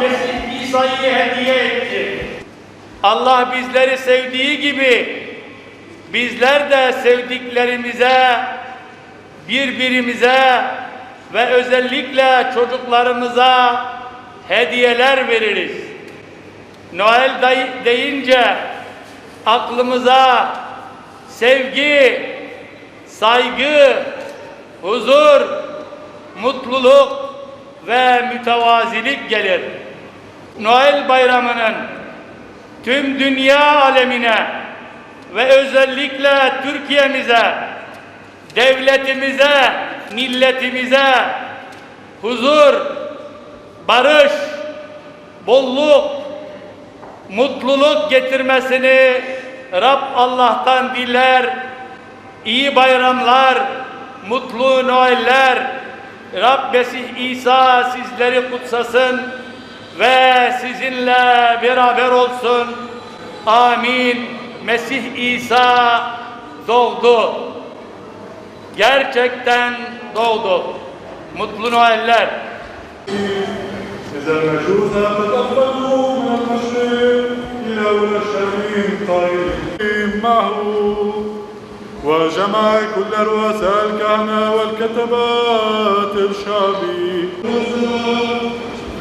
Mesih İsa'yı hediye etti. Allah bizleri sevdiği gibi bizler de sevdiklerimize, birbirimize ve özellikle çocuklarımıza hediyeler veririz. Noel deyince aklımıza sevgi, saygı, huzur, mutluluk ve mütevazilik gelir. Noel bayramının tüm dünya alemine ve özellikle Türkiye'mize, devletimize, milletimize huzur, barış, bolluk, mutluluk getirmesini Rab Allah'tan diler. İyi bayramlar, mutlu Noeller. Rab Mesih İsa sizleri kutsasın ve sizinle beraber olsun. Amin. Mesih İsa doğdu. Gerçekten doğdu. Mutlu Noeller. إذا المجوس قد أقبلوا من المشرق إلى أولى الشريم قائلين معه وجمع كل رؤساء الكهنة والكتبات الشعبي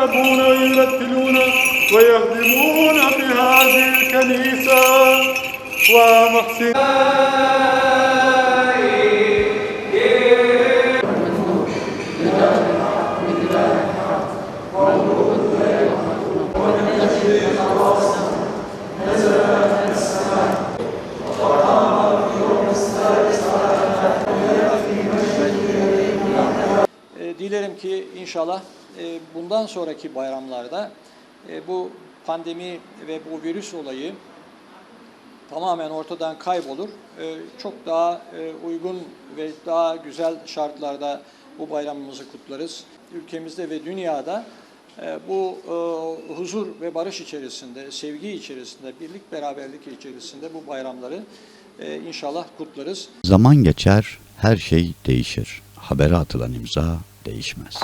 بسلطان في الوسائل والوزاع ومتغربين عنها ومجلس رعيتها يتعبون ويرتلون ويهدمون في هذه الكنيسة ومحسن E, Dilerim ki inşallah e, bundan sonraki bayramlarda e, bu pandemi ve bu virüs olayı tamamen ortadan kaybolur. E, Çok daha e, uygun ve daha güzel şartlarda bu bayramımızı kutlarız. Ülkemizde ve dünyada e, bu huzur ve barış içerisinde, sevgi içerisinde, birlik beraberlik içerisinde bu bayramları inşallah kutlarız. Zaman geçer, her şey değişir. Habere atılan imza değişmez.